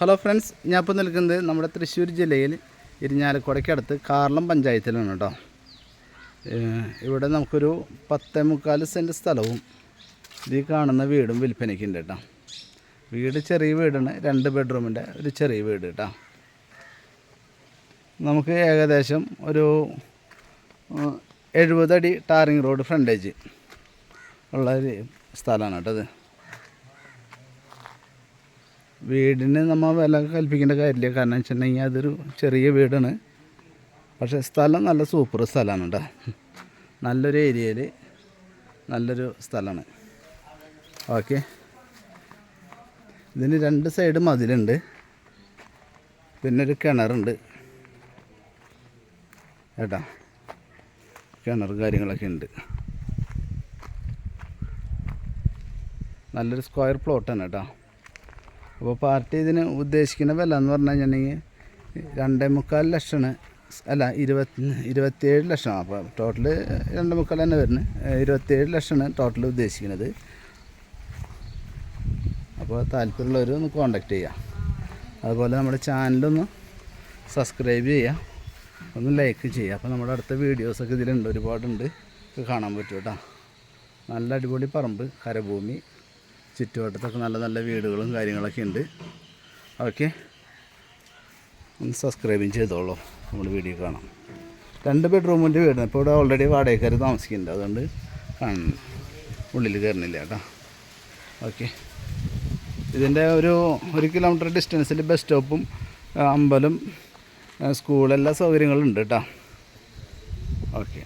Hello friends ഞാൻ ഇപ്പോൾ നിൽക്കുന്നത് നമ്മുടെ തൃശ്ശൂർ ജില്ലയിൽ ഇരിഞ്ഞാലക്കുടയ്ക്കടുത്ത് കാർളം പഞ്ചായത്തിലാണ് കേട്ടോ. ഇവിടെ നമുക്കൊരു പത്തേ മുക്കാൽ സെന്റ് സ്ഥലവും ഈ കാണുന്ന വീടും വിൽപ്പനയ്ക്കുണ്ട് കേട്ടോ. വീട് ചെറിയ വീടാണ് രണ്ട് ബെഡ്റൂമിന്റെ ഒരു ചെറിയ വീട് കേട്ടോ. നമുക്ക് ഏകദേശം ഒരു എഴുപതടി ടാറിങ് റോഡ് ഫ്രണ്ടേജ് ഉള്ള ഒരു സ്ഥലമാണ് കേട്ടോ ഇത്. വീടിന് നമ്മൾ വില കൽപ്പിക്കേണ്ട കാര്യമില്ല. കാരണം വെച്ചിട്ടുണ്ടെങ്കിൽ അതൊരു ചെറിയ വീടാണ്. പക്ഷേ സ്ഥലം നല്ല സൂപ്പർ സ്ഥലമാണ് കേട്ടോ. നല്ലൊരു ഏരിയയിൽ നല്ലൊരു സ്ഥലമാണ്. ഓക്കെ. ഇതിന് രണ്ട് സൈഡ് മതിലുണ്ട്. പിന്നെ ഒരു കിണറുണ്ട്. കേട്ടോ. കിണർ കാര്യങ്ങളൊക്കെ ഉണ്ട്. നല്ലൊരു സ്ക്വയർ പ്ലോട്ടാണ് കേട്ടോ. അപ്പോൾ പാർട്ടി ഇതിന് ഉദ്ദേശിക്കുന്ന വില എന്ന് പറഞ്ഞു കഴിഞ്ഞിട്ടുണ്ടെങ്കിൽ രണ്ടേ മുക്കാൽ ലക്ഷമാണ്. അല്ല ഇരുപത്തി ഇരുപത്തിയേഴ് ലക്ഷം. അപ്പോൾ ടോട്ടൽ രണ്ട് മുക്കാൽ തന്നെ വരുന്നത്. ഇരുപത്തിയേഴ് ലക്ഷമാണ് ടോട്ടൽ ഉദ്ദേശിക്കുന്നത്. അപ്പോൾ താല്പര്യമുള്ളവർ ഒന്ന് കോണ്ടാക്ട് ചെയ്യുക അതുപോലെ നമ്മുടെ ചാനലൊന്ന് സബ്സ്ക്രൈബ് ചെയ്യുക ഒന്ന് ലൈക്ക് ചെയ്യുക അപ്പോൾ നമ്മുടെ അടുത്ത വീഡിയോസൊക്കെ ഇതിലുണ്ട്. ഒരുപാടുണ്ട്. കാണാൻ പറ്റും കേട്ടോ. നല്ല അടിപൊളി പറമ്പ് കരഭൂമി. ചുറ്റുവട്ടത്തൊക്കെ നല്ല നല്ല വീടുകളും കാര്യങ്ങളൊക്കെ ഉണ്ട്. ഓക്കെ. ഒന്ന് സബ്സ്ക്രൈബും ചെയ്തോളൂ. നമ്മൾ വീഡിയോ കാണാം. രണ്ട് ബെഡ്റൂമിന്റെ വീടാണ്. ഇപ്പോൾ ഇവിടെ ഓൾറെഡി വാടകക്കാർ താമസിക്കുന്നുണ്ട്. അതുകൊണ്ട് കാണുന്നു ഉള്ളിൽ കയറുന്നില്ല കേട്ടോ. ഓക്കെ. ഇതിന്റെ ഒരു ഒരു കിലോമീറ്റർ ഡിസ്റ്റൻസിൽ ബസ് സ്റ്റോപ്പും അമ്പലം സ്കൂൾ എല്ലാ സൗകര്യങ്ങളും ഉണ്ട് കേട്ടോ. ഓക്കെ.